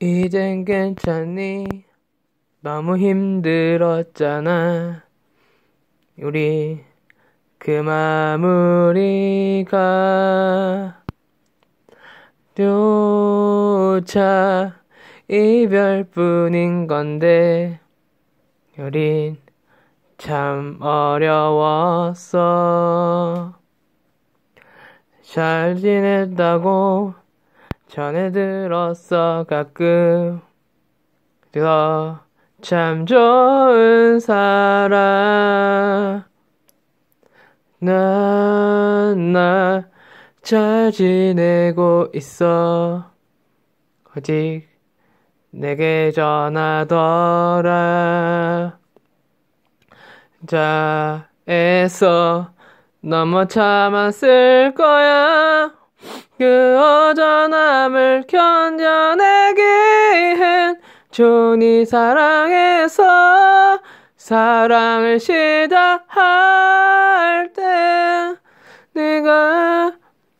이젠 괜찮니? 너무 힘들었잖아. 우리 그 마무리가 묘차 이별뿐인 건데 우린 참 어려웠어. 잘 지냈다고 전해 들었어 가끔. 너참 좋은 사람. 난잘 지내고 있어. 아직 내게 전하더라. 자에서 너무 참았을 거야. 그 어전함을 견뎌내기엔 존이 사랑해서 사랑을 시작할 때 네가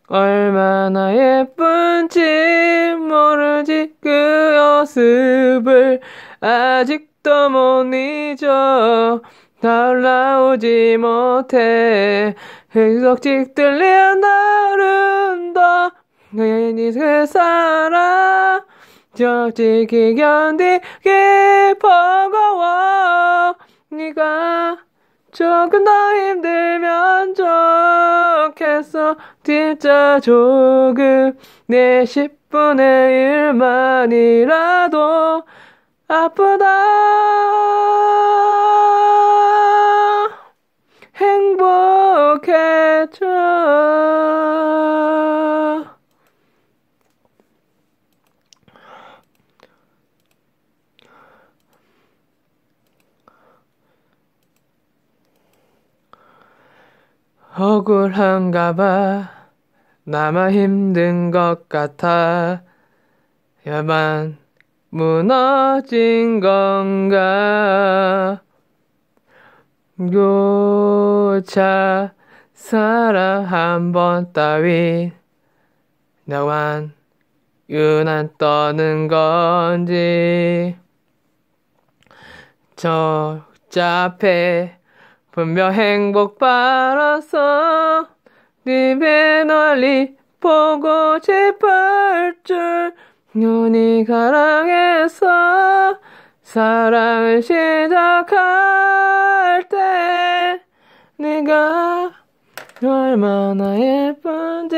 얼마나 예쁜지 모르지 그 모습을 아직도 못 잊어 다 올라오지 못해 흑석직 나름 더 괜히 그 사람 솔직히 견디기 버거워. 네가 조금 더 힘들면 좋겠어. 진짜 조금 내 10분의 1만이라도 아프다 행복해져 억울한가 봐. 나만 힘든 것 같아. 야만 무너진 건가. 교차 사랑 한 번 따위. 나만 유난 떠는 건지. 적잡해 분명 행복 바라서 네배 널리 보고 싶을 줄 눈이 가랑해서 사랑을 시작할 때 네가 얼마나 예쁜지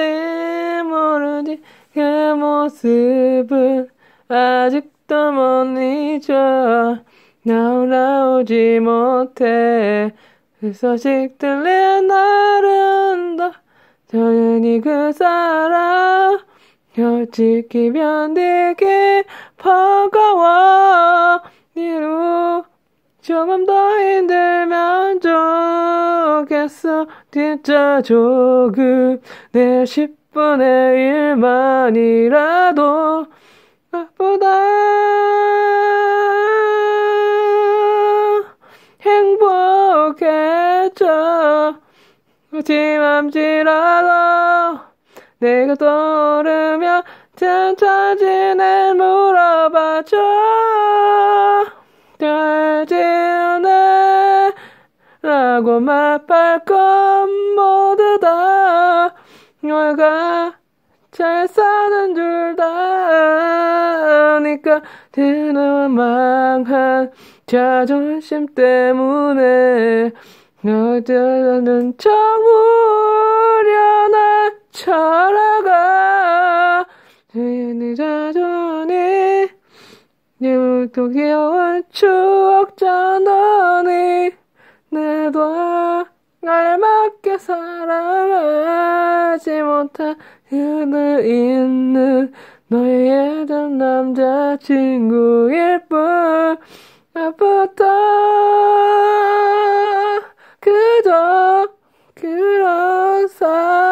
모르지 그 모습은 아직도 못 잊어 나오지 못해 그 소식 들리는 날은 더 당연히 그 사람 솔직히 견디기 버거워. 이루 조금 더 힘들면 좋겠어. 진짜 조금 내 10분의 1만이라도 아프다 행복해져 거침함지라도 내가 떠오르면 괜찮지는 물어봐줘 잘 지내 라고 말할 건 모두 다 너가 잘 사는 줄 아니까 드는 망한 자존심 때문에 너들은 정우려나 철학아 네 자존이 내물도 귀여운 추억잖아니 내도 알맞게 사랑하지 못한 그늘 있는 너의 예전 남자친구일 뿐 아팠다. 그저 그런 사람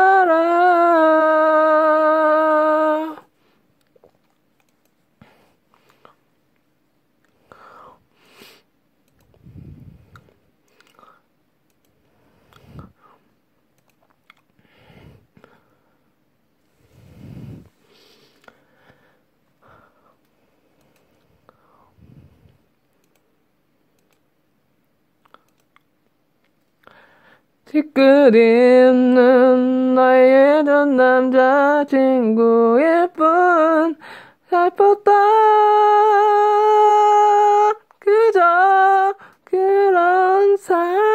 뒤끝 있는 나의 전 남자친구일 뿐 살폈다. 그저 그런 사람